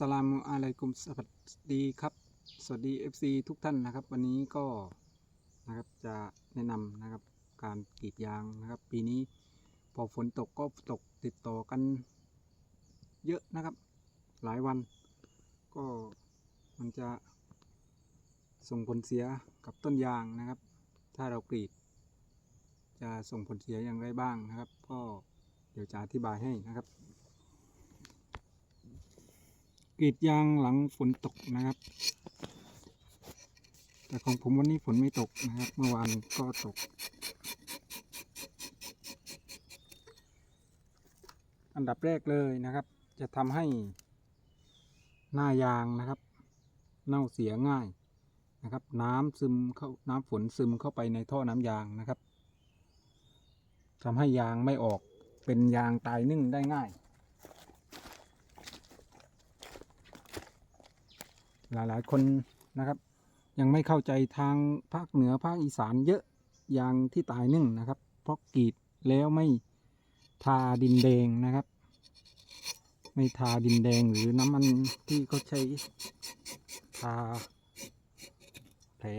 สลามุอะลัยกุมสวัสดีครับ สวัสดี FC ทุกท่านนะครับ วันนี้ก็นะครับจะแนะนำนะครับการกรีดยางนะครับ ปีนี้พอฝนตกก็ตกติดต่อกันเยอะนะครับ หลายวัน ก็มันจะส่งผลเสียกับต้นยางนะครับ ถ้าเรากรีด จะส่งผลเสียอย่างไรบ้างนะครับ ก็เดี๋ยวจะอธิบายให้นะครับ กรีดยางหลังฝนตกนะครับ แต่ของผมวันนี้ฝนไม่ตกนะครับ เมื่อวานก็ตก อันดับแรกเลยนะครับ จะทำให้หน้ายางนะครับ เน่าเสียง่ายนะครับ น้ำซึมเข้าน้ำฝนซึมเข้าไปในท่อน้ำยางนะครับทำให้ยางไม่ออกเป็นยางตายนึ่งได้ง่าย หลายๆ คนนะครับ ยังไม่เข้าใจทางภาคเหนือภาคอีสานเยอะอย่างที่ตายนึ่งนะครับ เพราะกรีดแล้วไม่ทาดินแดงนะครับ ไม่ทาดินแดงหรือน้ำมันที่เขาใช้ทาแผล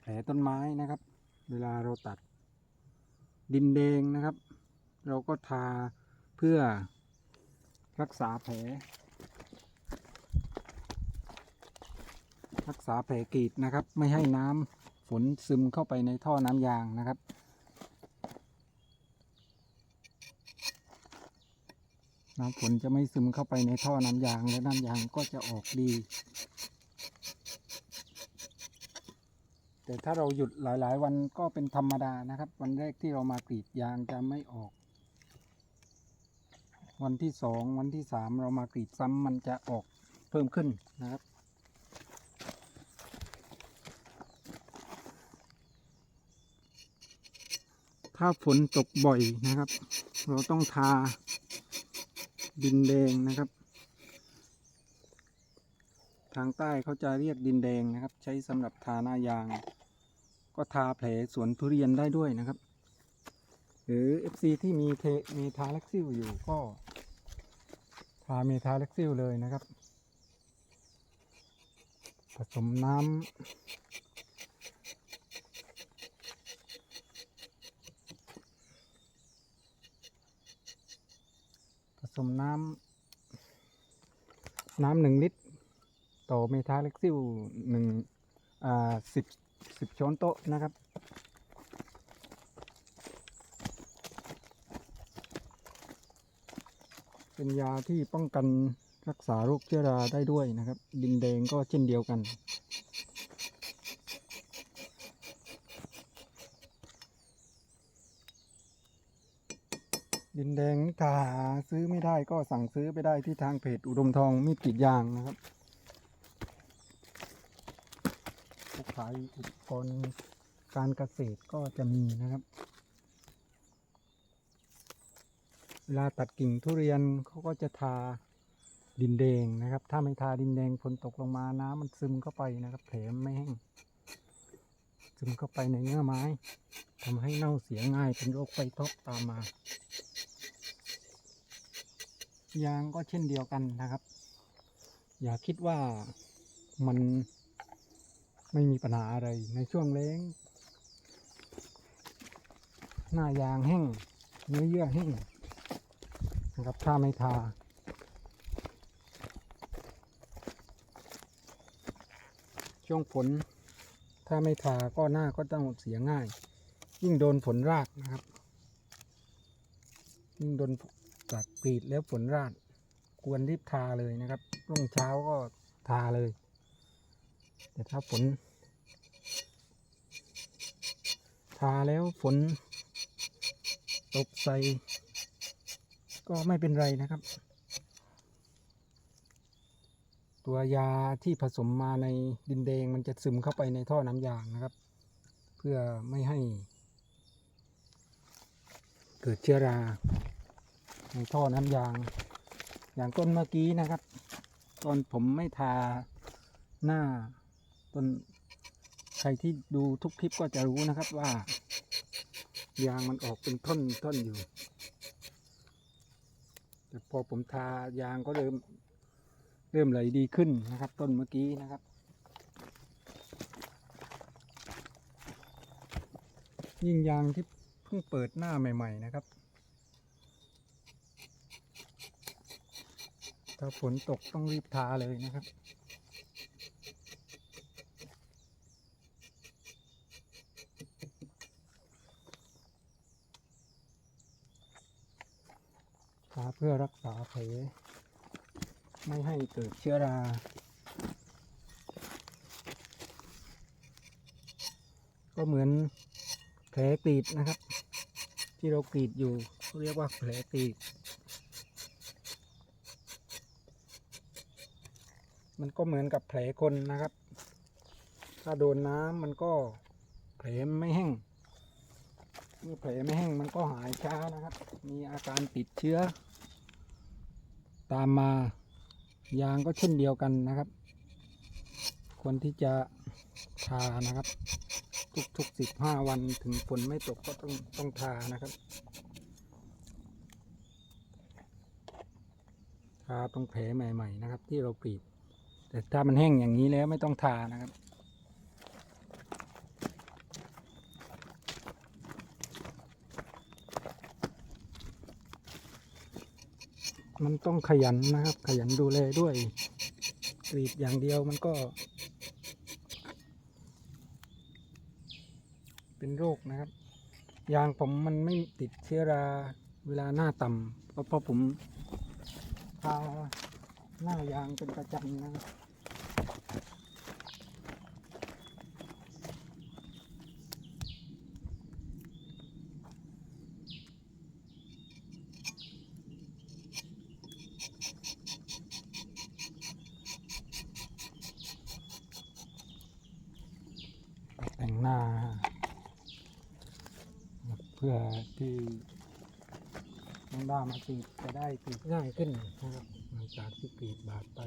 แผลต้นไม้นะครับ เวลาเราตัดดินแดงนะครับ เราก็ทาเพื่อรักษาแผล รักษาแผลกรีดนะครับ ไม่ให้น้ำฝนซึมเข้าไปในท่อน้ำยางนะครับ น้ำฝนจะไม่ซึมเข้าไปในท่อน้ำยางและน้ำยางก็จะออกดี แต่ถ้าเราหยุดหลาย ๆ วันก็เป็นธรรมดานะครับ วันแรกที่เรามากรีดยางจะไม่ออก วันที่สองวันที่สามเรามากรีดซ้ำมันจะออกเพิ่มขึ้นนะครับ ถ้าฝนตกบ่อยนะครับ เราต้องทาดินแดงนะครับ ทางใต้เขาจะเรียกดินแดงนะครับ ใช้สำหรับทาหน้ายาง ก็ทาแผลสวนทุเรียนได้ด้วยนะครับ หรือ FC ที่มีเทเมทาเล็กซิลอยู่ก็ ทาเมทาเล็กซิลเลยนะครับ ผสมน้ำ มน้ำน้ำหนึ่งลิตร ต่อเมทาเล็กซิลหนึ่งอ่าสิบสิบช้อนโต๊ะนะครับเป็นยาที่ป้องกันรักษาโรคเชื้อราได้ด้วยนะครับ ดินแดงก็เช่นเดียวกัน ดินแดงถ้าหาซื้อไม่ได้ก็สั่งซื้อไปได้ที่ทางเพจอุดมทองมีดกรีดยางนะครับผู้ขายอุปกรณ์การเกษตรก็จะมีนะครับ เวลาตัดกิ่งทุเรียนเขาก็จะทาดินแดงนะครับ ถ้าไม่ทาดินแดงฝนตกลงมาน้ำมันซึมเข้าไปนะครับแผลมันไม่แห้ง ซึมเข้าไปในเนื้อไม้ทำให้เน่าเสียง่ายเป็นโรคไฟท็อปตามมา ยางก็เช่นเดียวกันนะครับ อย่าคิดว่ามันไม่มีปัญหาอะไรในช่วงแล้ง หน้ายางแห้งเนื้อเยื่อแห้งนะครับถ้าไม่ทาช่วงฝน ถ้าไม่ทาก็หน้าก็ต้องเสียง่าย ยิ่งโดนฝนรากนะครับ ยิ่งโดนจากกรีดแล้วฝนราดควรรีบทาเลยนะครับรุ่งเช้าก็ทาเลย แต่ถ้าฝน ทาแล้วฝนตกใส่ก็ไม่เป็นไรนะครับ ตัวยาที่ผสมมาในดินแดงมันจะซึมเข้าไปในท่อน้ำยางนะครับ เพื่อไม่ให้ เกิดเชื้อราในท่อน้ำยาง อย่างต้นเมื่อกี้นะครับ ตอนผมไม่ทาหน้าต้นใครที่ดูทุกคลิปก็จะรู้นะครับว่า ยางมันออกเป็นท่อนท่อนอยู่ แต่พอผมทายางก็เริ่ม เริ่มไหลดีขึ้นนะครับ ต้นเมื่อกี้นะครับ ยิ่งยางที่เพิ่งเปิดหน้าใหม่ ๆ นะครับ ถ้าฝนตกต้องรีบทาเลยนะครับทาเพื่อรักษาแผล ไม่ให้เกิดเชื้อรา ก็เหมือนแผลกรีดนะครับ ที่เรากรีดอยู่เรียกว่าแผลกรีด มันก็เหมือนกับแผลคนนะครับ ถ้าโดนน้ำมันก็แผลไม่แห้งเมื่อแผลไม่แห้งมันก็หายช้านะครับ มีอาการติดเชื้อ ตามมา ยางก็เช่นเดียวกันนะครับ ควรที่จะทานะครับ ทุกๆสิบห้าวันถึงฝนไม่ตกก็ต้องต้องทานะครับทาตรงแผลใหม่ ๆ นะครับ ที่เรากรีดแต่ถ้ามันแห้งอย่างนี้แล้วไม่ต้องทานะครับ มันต้องขยันนะครับ ขยันดูแลด้วยกรีดอย่างเดียวมันก็ เป็นโรคนะครับ ยางผมมันไม่ติดเชื้อราเวลาหน้าต่ำเพราะเพราะผมทาหน้ายางเป็นประจำนะครับ แต่งหน้า เพื่อที่ น้องด้ามากรีดจะได้กรีดง่ายขึ้นนะครับหลังจากที่กรีดบาดไป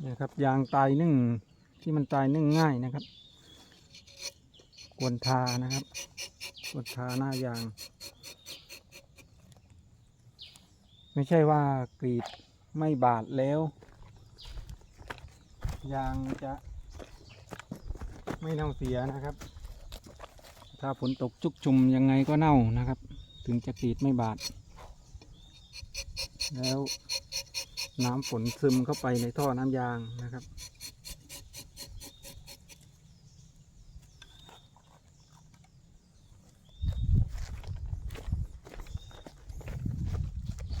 เนี่ยครับยางตายนึ่งที่มันตายนึ่งง่ายนะครับควรทานะครับค วรทาหน้ายาง ไม่ใช่ว่ากรีดไม่บาดแล้ว ยางจะไม่เน่าเสียนะครับ ถ้าฝนตกชุกชุมยังไงก็เน่านะครับ ถึงจะกรีดไม่บาด แล้วน้ำฝนซึมเข้าไปในท่อน้ำยางนะครับ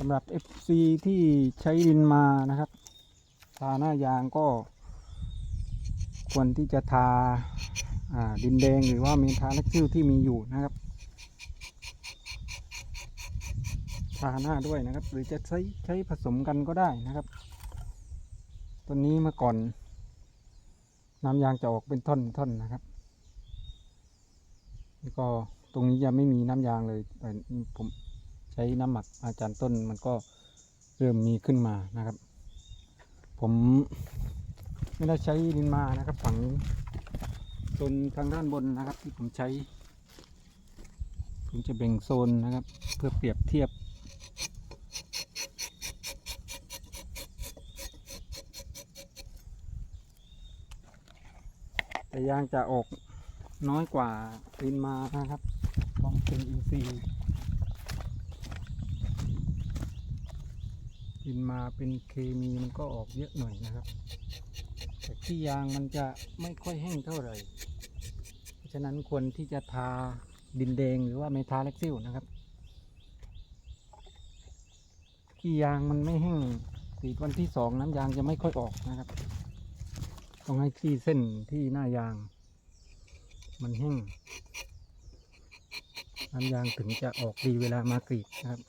สำหรับ FC ที่ใช้ดินมานะครับ ทาหน้ายางก็ ควรที่จะทาาดินแดงหรือว่าเมทาล็กซิลที่มีอยู่นะครับ ทาหน้าด้วยนะครับ หรือจะใช้ใช้ผสมกันก็ได้นะครับตัวนี้เมื่อก่อน น้ำยางจะออกเป็นท่อนท่อนนะครับแล้วก็ตรงนี้จะไม่มีน้ำยางเลยแต่ผม ช้น้ำหมักอาจารย์ต้นมันก็เริ่มมีขึ้นมานะครับ ผมไม่ได้ใช้ดินมานะครับ ฝั่งนี้โซนทางด้านบนนะครับ ที่ผมใช้ ผมจะแบ่งโซนนะครับ เพื่อเปรียบเทียบ แต่ยางจะออกน้อยกว่าดินมานะครับ ต้องเป็นอินทรีย์ กินมาเป็นเคมีมันก็ออกเยอะหน่อยนะครับ แต่ขี้ยางมันจะไม่ค่อยแห้งเท่าไหร่ เพราะฉะนั้นควรที่จะทาดินแดงหรือว่าเมทาเล็กซิลนะครับขี้ยางมันไม่แห้งตีดวันที่สองน้ำยางจะไม่ค่อยออกนะครับ ต้องให้ขี้เส้นที่หน้ายาง มันแห้งน้ำยางถึงจะออกดีเวลามากรีดนะครับ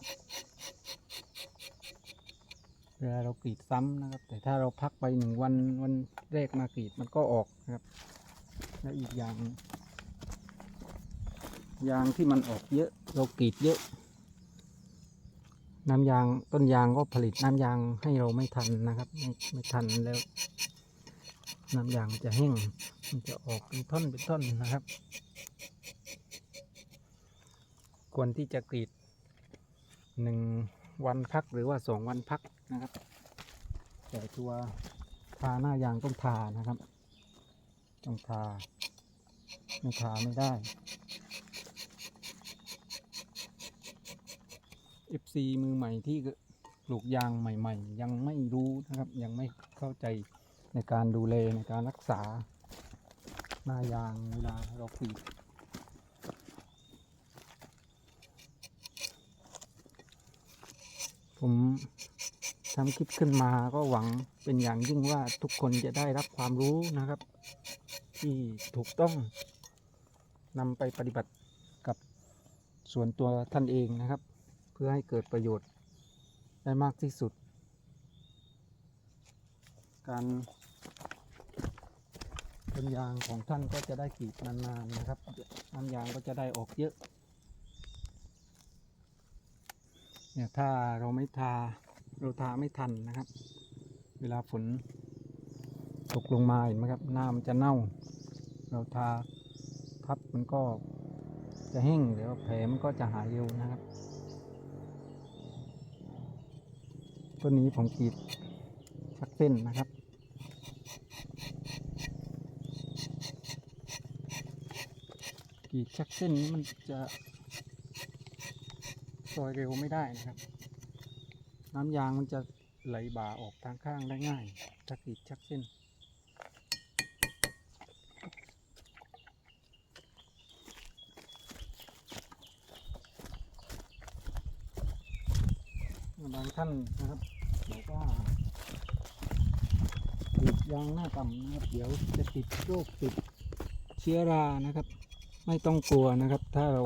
เวลาเรากรีดซ้ำนะครับ แต่ถ้าเราพักไปหนึ่งวันวันแรกมากรีดมันก็ออกนะครับ แล้วอีกอย่าง ยางที่มันออกเยอะ เรากรีดเยอะ น้ำยางต้นยางก็ผลิตน้ำยางให้เราไม่ทันนะครับ ไม่ไม่ทันแล้ว น้ำยางมันจะแห้งมันจะออกเป็นท่อนเป็นท่อนนะครับ ควรที่จะกรีดหนึ่ง วันพักหรือว่าสองวันพักนะครับ แต่ตัวทาหน้ายางต้องทานะครับ ต้องทาไม่ทาไม่ได้ FC มือใหม่ที่ปลูกยางใหม่ ๆ ยังไม่รู้นะครับ ยังไม่เข้าใจในการดูแลในการรักษาหน้ายางเวลาเรากรีด ผมทำคลิปขึ้นมาก็หวังเป็นอย่างยิ่งว่าทุกคนจะได้รับความรู้นะครับ ที่ถูกต้องนำไปปฏิบัติกับส่วนตัวท่านเองนะครับ เพื่อให้เกิดประโยชน์ได้มากที่สุด การต้นยางของท่านก็จะได้กรีดนานๆนะครับน้ำยางก็จะได้ออกเยอะ เนี่ยถ้าเราไม่ทาเราทาไม่ทันนะครับ เวลาฝนตกลงมาเห็นไหมครับหน้ามันจะเน่า เราทาทับมันก็จะแห้งเดี๋ยวแผลมันก็จะหายเร็วนะครับต้นนี้ผมกรีดชักเส้นนะครับกรีดชักเส้นนี้มันจะ อยเร็วไม่ได้นะครับ น้ำยางมันจะไหลบ่าออกทางข้างได้ง่ายถ้ากรีดชักเส้นบางท่านนะครับบอกว่ากรีดยางหน้าต่ำนะครับ เดี๋ยวจะติดโรคติดเชื้อรานะครับ ไม่ต้องกลัวนะครับ ถ้าเรา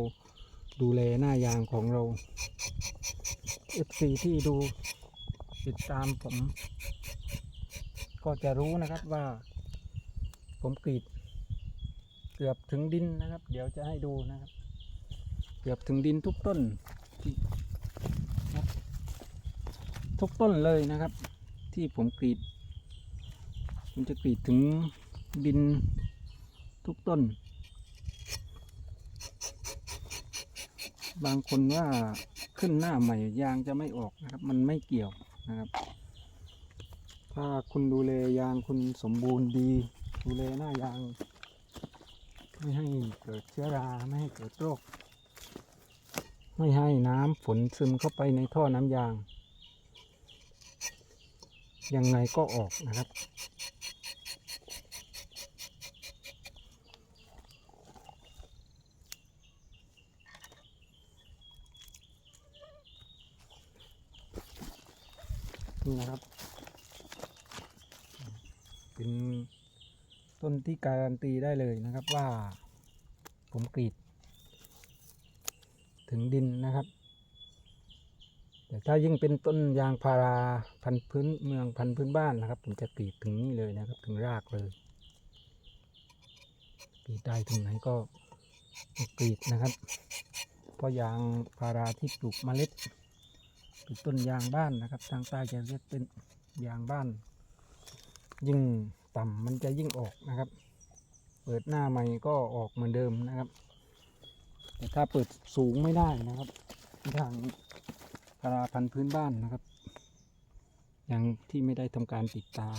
ดูแลหน้ายางของเรา FC ที่ดูติดตามผม ก็จะรู้นะครับว่า ผมกรีด เกือบถึงดินนะครับ เดี๋ยวจะให้ดูนะครับ เกือบถึงดินทุกต้นที่ทุกต้นเลยนะครับ ที่ผมกรีดผมจะกรีดถึงดินทุกต้น บางคนว่าขึ้นหน้าใหม่ยางจะไม่ออกนะครับ มันไม่เกี่ยวนะครับ ถ้าคุณดูแลยางคุณสมบูรณ์ดี ดูแลหน้ายาง ไม่ให้เกิดเชื้อราไม่ให้เกิดโรค ไม่ให้น้ำฝนซึมเข้าไปในท่อน้ำยาง ยังไงก็ออกนะครับ นี่นะครับ เป็น ต้นที่การันตีได้เลยนะครับว่า ผมกรีด ถึงดินนะครับ แต่ถ้ายิ่งเป็นต้นยางพาราพันพื้นเมืองพันพื้นบ้านนะครับ ผมจะกรีดถึงนี่เลยนะครับ ถึงรากเลยกรีดได้ถึงไหนก็กรีดนะครับเพราะยางพาราที่ปลูกเมล็ดปลูกต้นยางบ้านนะครับ ทางใต้จะเรียกเป็นยางบ้าน ยิ่ง ต่ำมันจะยิ่งออกนะครับ เปิดหน้าใหม่ก็ออกเหมือนเดิมนะครับ แต่ถ้าเปิดสูงไม่ได้นะครับ ทางพาราพันธุ์พื้นบ้านนะครับอย่างที่ไม่ได้ทำการติดตา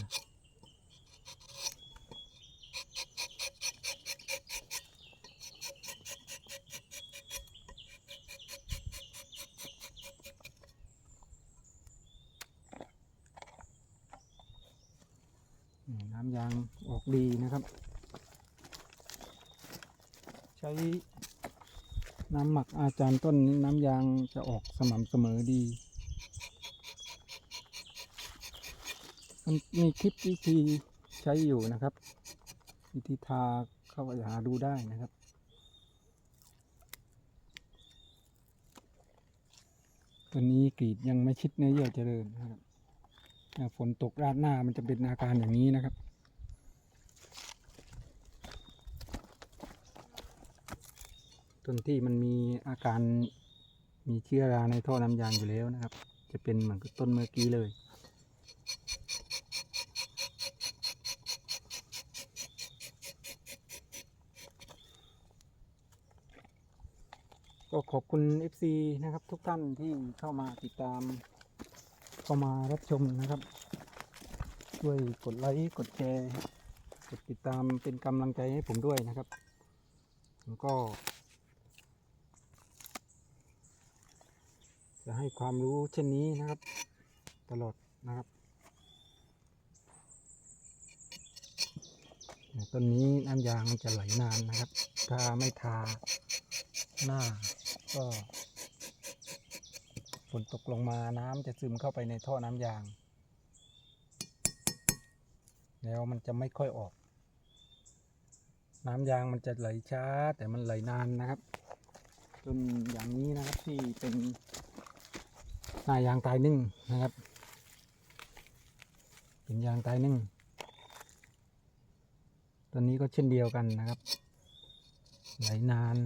ำยางออกดีนะครับ ใช้น้ำหมักอาจารย์ต้นน้ำยางจะออกสม่ำเสมอดีมันมีคลิปวิธีใช้อยู่นะครับ วิธีทาเข้าไปหาดูได้นะครับตัวนี้กรีดยังไม่ชิดเนื้อเยื่อเจริญนะครับฝนตกราดหน้ามันจะเป็นอาการอย่างนี้นะครับ ต้นที่มันมีอาการมีเชื้อราในท่อน้ำยางอยู่แล้วนะครับ จะเป็นเหมือนกับต้นเมื่อกี้เลยก็ขอบคุณ FC นะครับทุกท่านที่เข้ามาติดตาม เข้ามารับชมนะครับ ช่วยกดไลค์กดแชร์กดติดตามเป็นกำลังใจให้ผมด้วยนะครับผมก็ จะให้ความรู้เช่นนี้นะครับ ตลอดนะครับต้นนี้น้ำยางจะไหลนานนะครับ ถ้าไม่ทาหน้าก็ฝนตกลงมาน้ำจะซึมเข้าไปในท่อน้ำยาง แล้วมันจะไม่ค่อยออก น้ำยางมันจะไหลช้าแต่มันไหลนานนะครับ จนอย่างนี้นะครับที่เป็น หน้ายางตายนึ่งนะครับ เป็นยางตายนึ่งตัวนี้ก็เช่นเดียวกันนะครับ ไหลนาน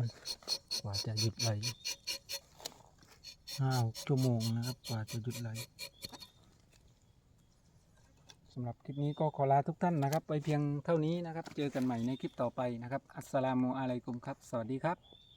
กว่าจะหยุดไหลห้าหกชั่วโมงนะครับกว่าจะหยุดไหลสำหรับคลิปนี้ก็ขอลาทุกท่านนะครับ ไปเพียงเท่านี้นะครับ เจอกันใหม่ในคลิปต่อไปนะครับ อัสสลามุอะลัยกุมครับ สวัสดีครับ